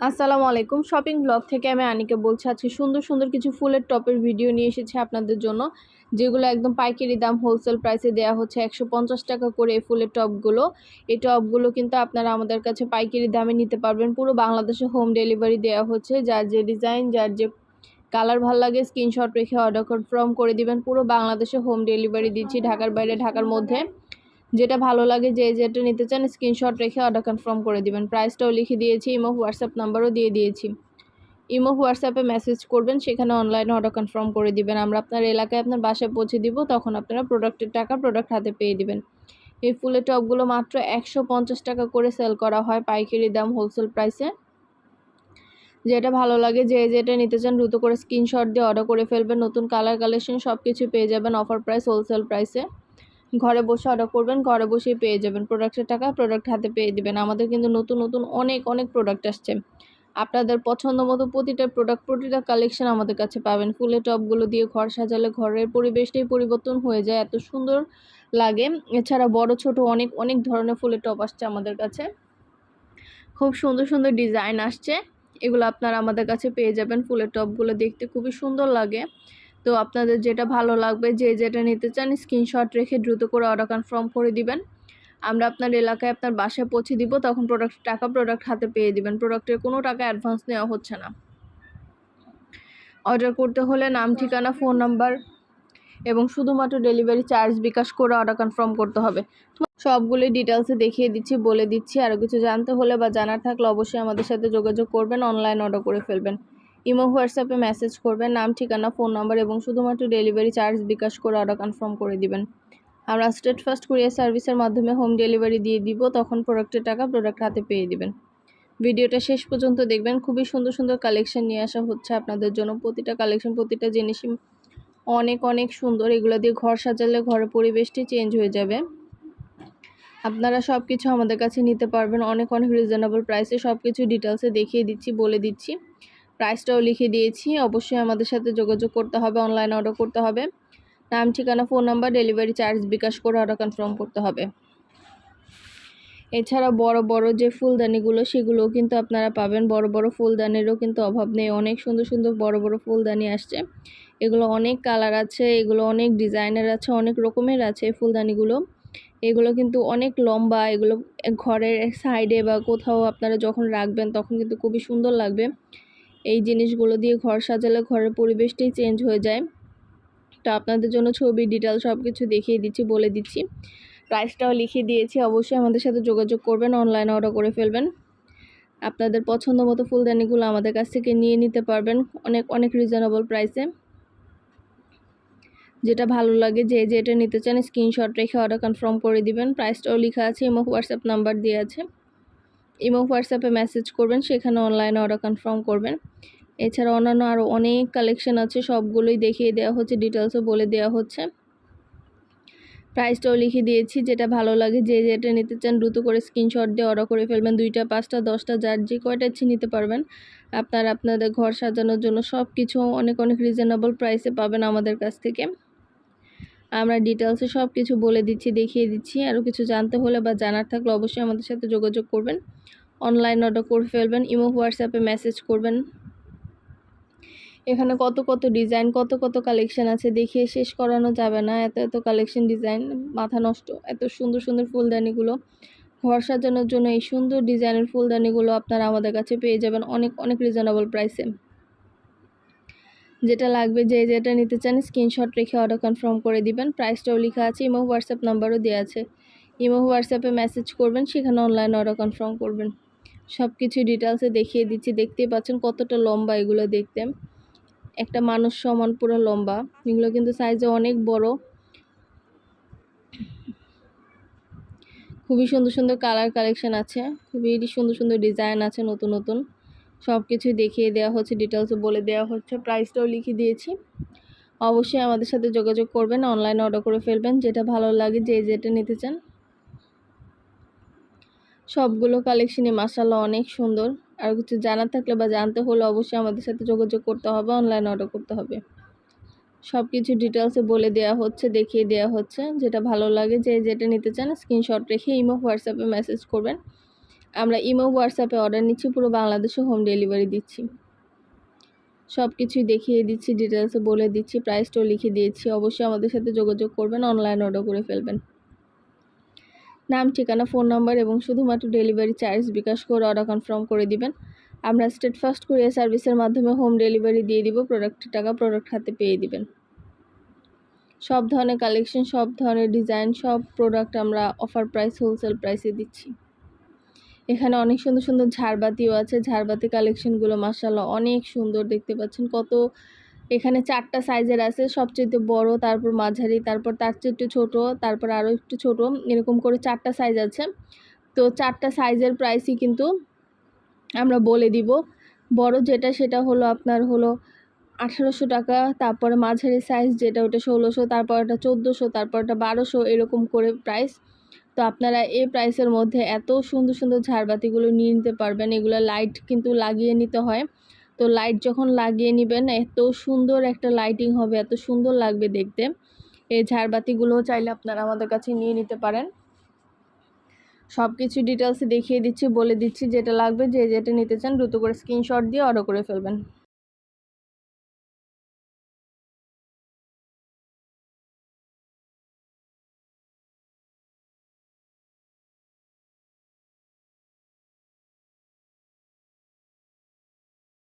আসসালামু আলাইকুম। Shopping blog থেকে আমি আনিকা বলছি, আজকে সুন্দর সুন্দর কিছু ফুলের টপের ভিডিও নিয়ে এসেছি আপনাদের জন্য, যেগুলো একদম পাইকারি দাম হোলসেল প্রাইসে দেওয়া হচ্ছে একশো পঞ্চাশ টাকা করে এই ফুলের টপগুলো। এই টপগুলো কিন্তু আপনারা আমাদের কাছে পাইকারি দামে নিতে পারবেন। পুরো বাংলাদেশে হোম ডেলিভারি দেওয়া হচ্ছে। যার যে ডিজাইন যার যে কালার ভালো লাগে স্ক্রিনশট রেখে অর্ডার কনফার্ম করে দিবেন। পুরো বাংলাদেশে হোম ডেলিভারি দিচ্ছি, ঢাকার বাইরে, ঢাকার মধ্যে। যেটা ভালো লাগে যে যেটা নিতে চান স্ক্রিনশট রেখে অর্ডার কনফার্ম করে দিবেন। প্রাইসটাও লিখে দিয়েছি ইমো হোয়াটসঅ্যাপ নাম্বারও দিয়ে দিয়েছি। ইমো হোয়াটসঅ্যাপে মেসেজ করবেন, সেখানে অনলাইনে অর্ডার কনফার্ম করে দিবেন। আমরা আপনার এলাকায় আপনার বাসায় পৌঁছে দিব, তখন আপনারা প্রোডাক্টের টাকা প্রোডাক্ট হাতে পেয়ে দিবেন। এই ফুলের টপগুলো মাত্র একশো পঞ্চাশ টাকা করে সেল করা হয় পাইকারি দাম হোলসেল প্রাইসে যেটা ভালো লাগে যে যেটা নিতে চান, দ্রুত করে স্ক্রিনশট দিয়ে অর্ডার করে ফেলবেন। নতুন কালার কালেকশন সব কিছু পেয়ে যাবেন অফার প্রাইস হোলসেল প্রাইসে ঘরে বসে অর্ডার করবেন, ঘরে বসেই পেয়ে যাবেন। প্রোডাক্টের টাকা প্রোডাক্ট হাতে পেয়ে দেবেন। আমাদের কিন্তু নতুন নতুন অনেক অনেক প্রোডাক্ট আসছে। আপনাদের পছন্দ মতো প্রতিটা প্রোডাক্ট প্রতিটা কালেকশন আমাদের কাছে পাবেন। ফুলের টপগুলো দিয়ে ঘর সাজালে ঘরের পরিবেশটাই পরিবর্তন হয়ে যায়। এত সুন্দর লাগে। এছাড়া বড়, ছোট অনেক অনেক ধরনের ফুলের টপ আসছে আমাদের কাছে। খুব সুন্দর সুন্দর ডিজাইন আসছে। এগুলো আপনারা আমাদের কাছে পেয়ে যাবেন। ফুলের টপগুলো দেখতে খুবই সুন্দর লাগে। তো আপনাদের যেটা ভালো লাগবে, যে যেটা নিতে চান স্ক্রিনশট রেখে দ্রুত করে অর্ডার কনফার্ম করে দিবেন। আমরা আপনার এলাকায় আপনার বাসায় পৌঁছে দিব, তখন প্রোডাক্ট টাকা প্রোডাক্ট হাতে পেয়ে দিবেন। প্রোডাক্টের কোনো টাকা অ্যাডভান্স নেওয়া হচ্ছে না। অর্ডার করতে হলে নাম, ঠিকানা ফোন নাম্বার এবং শুধুমাত্র ডেলিভারি চার্জ বিকাশ করে অর্ডার কনফার্ম করতে হবে। সবগুলি ডিটেলসে দেখিয়ে দিচ্ছি, বলে দিচ্ছি। আরও কিছু জানতে হলে বা জানার থাকলে অবশ্যই আমাদের সাথে যোগাযোগ করবেন অনলাইন অর্ডার করে ফেলবেন। ইমো, হোয়াটসঅ্যাপে মেসেজ করবেন, নাম, ঠিকানা, ফোন নাম্বার এবং শুধুমাত্র ডেলিভারি চার্জ বিকাশ করে অর্ডার কনফার্ম করে দিবেন। আমরা স্টেট ফার্স্ট কুরিয়ার সার্ভিসের মাধ্যমে হোম ডেলিভারি দিয়ে দিব, তখন প্রোডাক্টের টাকা প্রোডাক্ট হাতে পেয়ে দিবেন। ভিডিওটা শেষ পর্যন্ত দেখবেন। খুবই সুন্দর সুন্দর কালেকশন নিয়ে আসা হচ্ছে আপনাদের জন্য। প্রতিটা কালেকশন প্রতিটা জিনিসই অনেক অনেক সুন্দর। এগুলো দিয়ে ঘর সাজালে ঘরের পরিবেশটি চেঞ্জ হয়ে যাবে। আপনারা সব কিছু আমাদের কাছে নিতে পারবেন। অনেক অনেক রিজনেবল প্রাইসে সব কিছু ডিটেলসে দেখিয়ে দিচ্ছি, বলে দিচ্ছি। প্রাইসটাও লিখে দিয়েছি। অবশ্যই আমাদের সাথে যোগাযোগ করতে হবে অনলাইনে অর্ডার করতে হবে। নাম, ঠিকানা phone number delivery charge bKash করে অর্ডার কনফার্ম করতে হবে। এছাড়া বড় বড় যে ফুলদানিগুলো, সেগুলোও কিন্তু আপনারা পাবেন। বড় বড় ফুলদানিরও কিন্তু অভাব নেই। অনেক সুন্দর সুন্দর বড় বড় ফুলদানি আসছে। এগুলো অনেক কালার আছে, এগুলো অনেক ডিজাইনের আছে, অনেক রকমের আছে ফুলদানিগুলো। এগুলো কিন্তু অনেক লম্বা, এগুলো ঘরের সাইডে বা কোথাও আপনারা যখন রাখবেন, তখন কিন্তু খুবই সুন্দর লাগবে। এই জিনিসগুলো দিয়ে ঘর সাজালে ঘরের পরিবেশটাই চেঞ্জ হয়ে যায়। তো আপনাদের জন্য ছবি ডিটেল সব কিছু দেখিয়ে দিচ্ছি, বলে দিচ্ছি। প্রাইসটাও লিখে দিয়েছি, অবশ্যই আমাদের সাথে যোগাযোগ করবেন অনলাইনে অর্ডার করে ফেলবেন। আপনাদের পছন্দ মতো ফুলদানিগুলো আমাদের কাছ থেকে নিয়ে নিতে পারবেন, অনেক অনেক রিজনেবল প্রাইসে যেটা ভালো লাগে, যে যেটা নিতে চান স্ক্রিনশট রেখে অর্ডার কনফার্ম করে দিবেন। প্রাইসটাও লেখা আছে ইমো হোয়াটসঅ্যাপ নাম্বার দিয়ে আছে। ইমো, হোয়াটসঅ্যাপে মেসেজ করবেন, সেখানে অনলাইনে অর্ডার কনফার্ম করবেন। এছাড়া অন্যান্য আরও অনেক কালেকশন আছে, সবগুলোই দেখিয়ে দেওয়া হচ্ছে ডিটেলসও বলে দেওয়া হচ্ছে। প্রাইসটাও লিখে দিয়েছি, যেটা ভালো লাগে, যে যেটা নিতে চান দ্রুত করে স্ক্রিনশট দিয়ে অর্ডার করে ফেলবেন। দুইটা, পাঁচটা, দশটা, যার যে কয়টা ইচ্ছে নিতে পারবেন। আপনার আপনাদের ঘর সাজানোর জন্য সব কিছু অনেক অনেক রিজনেবল প্রাইসে পাবেন আমাদের কাছ থেকে। আমরা ডিটেলসে সব কিছু বলে দিচ্ছি, দেখিয়ে দিচ্ছি। আরও কিছু জানতে হলে বা জানার থাকলে অবশ্যই আমাদের সাথে যোগাযোগ করবেন। অনলাইন অর্ডার করে ফেলবেন, ইমো হোয়াটসঅ্যাপে মেসেজ করবেন। এখানে কত কত ডিজাইন কত কত কালেকশন আছে দেখিয়ে শেষ করানো যাবে না। এত এত কালেকশন ডিজাইন মাথা নষ্ট। এত সুন্দর সুন্দর ফুলদানিগুলো। ঘর সাজানোর জন্য এই সুন্দর ডিজাইনের ফুলদানিগুলো আপনারা আমাদের কাছে পেয়ে যাবেন অনেক অনেক রিজনেবল প্রাইসে যেটা লাগবে, যে যেটা নিতে চান স্ক্রিনশট রেখে অর্ডার কনফার্ম করে দিবেন। প্রাইসটাও লেখা আছে ইমো হোয়াটসঅ্যাপ নাম্বারও দেওয়া আছে। ইমো হোয়াটসঅ্যাপে মেসেজ করবেন, সেখানে অনলাইন অর্ডার কনফার্ম করবেন। সব কিছু ডিটেলসে দেখিয়ে দিচ্ছি, দেখতেই পাচ্ছেন কতটা লম্বা এগুলো দেখতে। একটা মানুষ সমান, পুরো লম্বা। এগুলো কিন্তু সাইজে অনেক বড়। খুবই সুন্দর সুন্দর কালার কালেকশন আছে। খুবই সুন্দর সুন্দর ডিজাইন আছে নতুন নতুন। সব কিছুই দেখিয়ে দেওয়া হচ্ছে ডিটেলসও বলে দেওয়া হচ্ছে প্রাইসটাও লিখে দিয়েছি। অবশ্যই আমাদের সাথে যোগাযোগ করবেন অনলাইনে অর্ডার করে ফেলবেন, যেটা ভালো লাগে, যে যেটা নিতে চান। সবগুলো কালেকশনই মাসাল্লাহ অনেক সুন্দর। আর কিছু জানার থাকলে বা জানতে হলে অবশ্যই আমাদের সাথে যোগাযোগ করতে হবে অনলাইন অর্ডার করতে হবে। সব কিছু ডিটেলসে বলে দেওয়া হচ্ছে, দেখিয়ে দেওয়া হচ্ছে, যেটা ভালো লাগে, যে যেটা নিতে চান স্ক্রিনশট রেখে ইমো হোয়াটসঅ্যাপে মেসেজ করবেন। আমরা ইমো হোয়াটসঅ্যাপে অর্ডার নিচ্ছি, পুরো বাংলাদেশে হোম ডেলিভারি দিচ্ছি। সব কিছুই দেখিয়ে দিচ্ছি ডিটেলসে বলে দিচ্ছি প্রাইসটাও লিখে দিয়েছি। অবশ্যই আমাদের সাথে যোগাযোগ করবেন অনলাইন অর্ডার করে ফেলবেন। নাম, ঠিকানা ফোন নাম্বার এবং শুধুমাত্র ডেলিভারি চার্জ বিকাশ করে অর্ডার কনফার্ম করে দিবেন। আমরা স্টেট ফার্স্ট কুরিয়ার সার্ভিসের মাধ্যমে হোম ডেলিভারি দিয়ে দিব প্রোডাক্টের টাকা প্রোডাক্ট হাতে পেয়ে দিবেন। সব ধরনের কালেকশন সব ধরনের ডিজাইন সব প্রোডাক্ট আমরা অফার প্রাইস হোলসেল প্রাইসে দিচ্ছি। এখানে অনেক সুন্দর সুন্দর ঝাড়বাতিও আছে। ঝাড়বাতি কালেকশনগুলো মাসাল্লাহ অনেক সুন্দর দেখতে পাচ্ছেন। কত এখানে চারটা সাইজের আছে। সবচেয়ে বড়, তারপর মাঝারি, তারপর তার চেয়ে একটু ছোটো, তারপর আরও একটু ছোট, এরকম করে চারটা সাইজ আছে। তো চারটা সাইজের প্রাইসই কিন্তু আমরা বলে দিব। বড় যেটা, সেটা হলো আপনার হলো আঠারোশো টাকা, তারপরে মাঝারি সাইজ যেটা, ওটা ষোলোশো, তারপর ওটা চোদ্দোশো, তারপর ওটা বারোশো, এরকম করে প্রাইস তো আপনারা এই প্রাইসের মধ্যে এত সুন্দর সুন্দর ঝাড়বাতিগুলো নিয়ে নিতে পারবেন। এগুলো লাইট কিন্তু লাগিয়ে নিতে হয়। তো লাইট যখন লাগিয়ে নেবেন, এত সুন্দর একটা লাইটিং হবে, এত সুন্দর লাগবে দেখতে। এই ঝাড়বাতিগুলোও চাইলে আপনারা আমাদের কাছে নিয়ে নিতে পারেন। সব কিছু ডিটেলসে দেখিয়ে দিচ্ছি, বলে দিচ্ছি যেটা লাগবে, যে যেটা নিতে চান দ্রুত করে স্ক্রিনশট দিয়ে অর্ডার করে ফেলবেন।